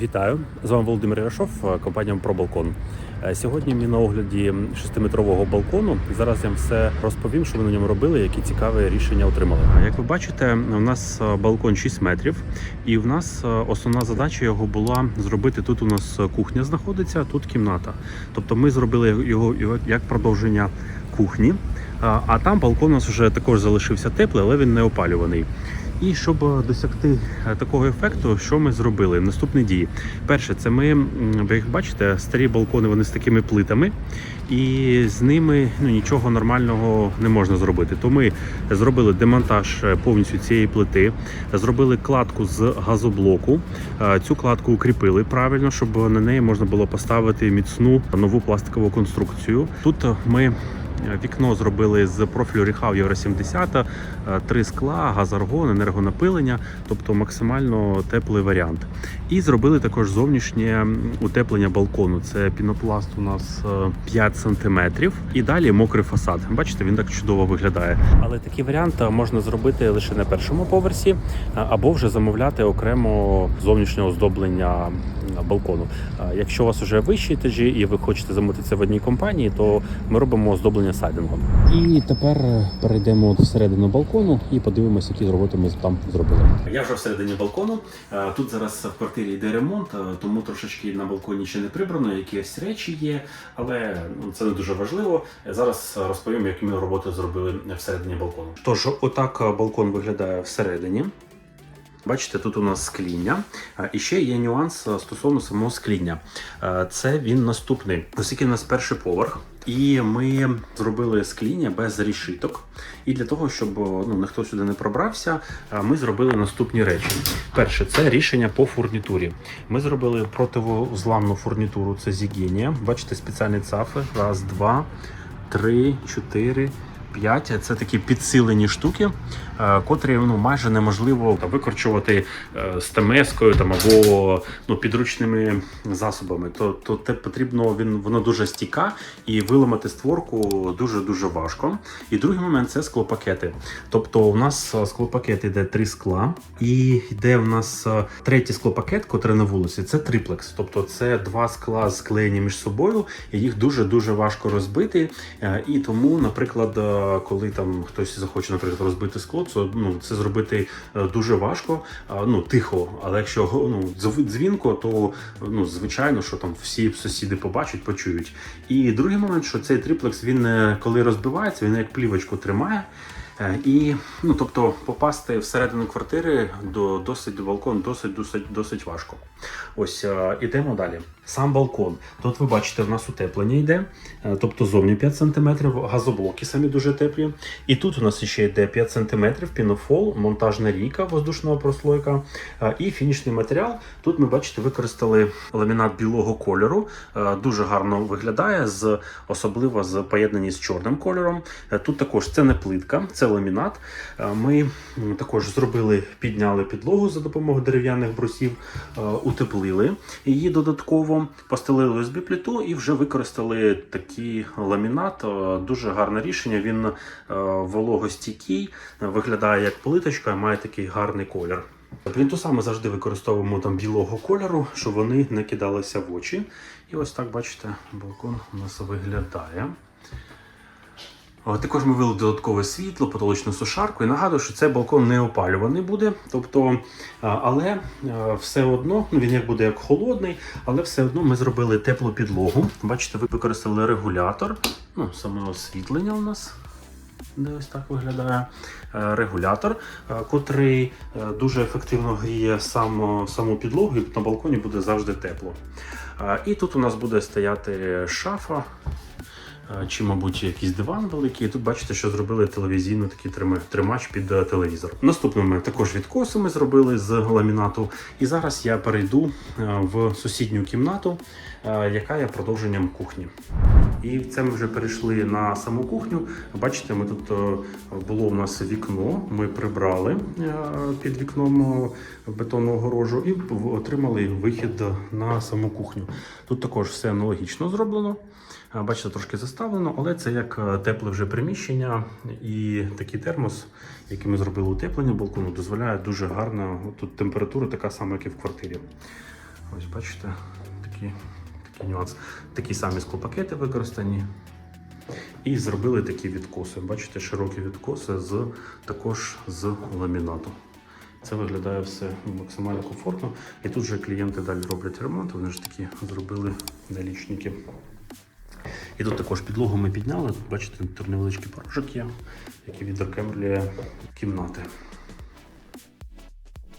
Вітаю! З вами Володимир Ярошов, компанія ProBalkon. Е, Сьогодні ми на огляді 6-метрового балкону. Зараз я вам все розповім, що ми на ньому робили, які цікаві рішення отримали. Як ви бачите, у нас е, балкон 6 метрів, і в нас е, основна задача його була зробити. Тут у нас кухня знаходиться, тут кімната. Тобто ми зробили його як продовження кухні. А там балкон у нас вже також залишився теплий, але він не опалюваний. І щоб е, досягти е, такого ефекту, що ми зробили? Наступні дії. Перше, це ми, ви як бачите, старі балкони вони з такими плитами, і з ними ну, нічого нормального не можна зробити. То ми зробили демонтаж е, повністю цієї плити, зробили кладку з газоблоку. Цю кладку укріпили правильно, щоб на неї можна було поставити міцну нову пластикову конструкцію. Тут ми Вікно зробили з профілю Ріхав Євро 70, е, три скла, газаргон, енергонапилення, тобто максимально теплий варіант. І зробили також зовнішнє утеплення балкону. Це пінопласт у нас е, 5 см. І далі мокрий фасад. Бачите, він так чудово виглядає. Але такий варіант е, можна зробити лише на першому поверсі, е, або вже замовляти окремо зовнішнє оздоблення балкону. Якщо у вас вже вищі етажі і ви хочете замовити це в одній компанії, то ми робимо оздоблення сайдингом. І тепер перейдемо всередину балкону і подивимося, які роботи ми там зробили. Я вже всередині балкону. Тут зараз в квартирі йде ремонт, тому трошечки на балконі ще не прибрано, якісь речі є, але ну, це не дуже важливо. Зараз розповім, які ми роботи зробили всередині балкону. Тож, отак балкон виглядає всередині. Бачите, тут у нас скління. І ще є нюанс стосовно самого скління. Це він наступний, оскільки у нас перший поверх. І ми зробили скління без рішиток. І для того, щоб ну, ніхто сюди не пробрався, ми зробили наступні речі. Перше, це рішення по фурнітурі. Ми зробили противозламну фурнітуру, це зігінія. Бачите, спеціальні цафи. Раз, два, три, чотири. 5 це такі підсилені штуки, е, котрі ну майже неможливо викорчувати е, з темескою там або ну підручними засобами. То, то те потрібно він воно дуже стіка і виламати створку дуже дуже важко. І другий момент це склопакети. Тобто у нас е, склопакет іде три скла, і йде у нас е, третій склопакет, котрий на вулиці, це триплекс. Тобто це два скла склеєні між собою, і їх дуже дуже важко розбити. Е, І тому, наприклад, е, коли там хтось захоче, наприклад, розбити скло, це ну це зробити е, дуже важко, ну тихо. Але якщо ну дзвінко, то ну звичайно, що там всі сусіди побачать, почують. І другий момент, що цей триплекс, він е, коли розбивається, він як плівочку тримає. Е, І ну тобто попасти всередину квартири до досить до балкону досить досить досить важко. Ось ідемо далі. Сам балкон. Тут ви бачите, в нас утеплення йде, е, тобто зовні 5 см, газоблоки самі дуже теплі. І тут у нас ще йде 5 см, пінофол, монтажна рійка воздушного прослойка е, і фінішний матеріал. Тут ми бачите, використали ламінат білого кольору. Е, Дуже гарно виглядає, з особливо з поєднані з чорним кольором. Тут також це не плитка, це ламінат. Ми також зробили, підняли підлогу за допомогою дерев'яних брусів, утеплили її додатково, постелили USB пліту і вже використали такий ламінат. Е, Дуже гарне рішення. Він е, вологостійкий, виглядає як плиточка, має такий гарний колір. Плінтуса ми завжди використовуємо там білого кольору, щоб вони не кидалися в очі. І ось так бачите, балкон у нас виглядає. Також ми ввели додаткове світло, потолочну сушарку. І нагадую, що цей балкон не опалюваний буде. Тобто, але все одно ну, він як буде як холодний, але все одно ми зробили теплу підлогу. Бачите, ви використали регулятор, ну, саме освітлення у нас. Де ось так виглядає е, регулятор, е, котрий е, дуже ефективно гріє сам, саму підлогу, і на балконі буде завжди тепло. І тут у нас буде стояти шафа, чи, мабуть, якийсь диван великий. І тут бачите, що зробили телевізійний такий тримач під е, телевізор. Наступним ми також відкоси ми зробили з ламінату. І зараз я перейду е, в сусідню кімнату, е, яка є продовженням кухні. І це ми вже перейшли на саму кухню. Бачите, ми тут було у нас вікно. Ми прибрали під вікном бетонну огорожу і отримали вихід на саму кухню. Тут також все аналогічно зроблено. Бачите, трошки заставлено, але це як е, тепле вже приміщення і такий термос, який ми зробили утеплення балкону, дозволяє дуже гарно. Тут температура така сама, як і в квартирі. Ось бачите, такий, такий нюанс. Такі самі склопакети використані. І зробили такі відкоси. Бачите, широкі відкоси з також з ламінату. Це виглядає все максимально комфортно. І тут же клієнти далі роблять ремонт. Вони ж такі зробили налічники. І тут також підлогу ми підняли. Бачите, тут невеличкий порожок є, який відокремлює кімнати.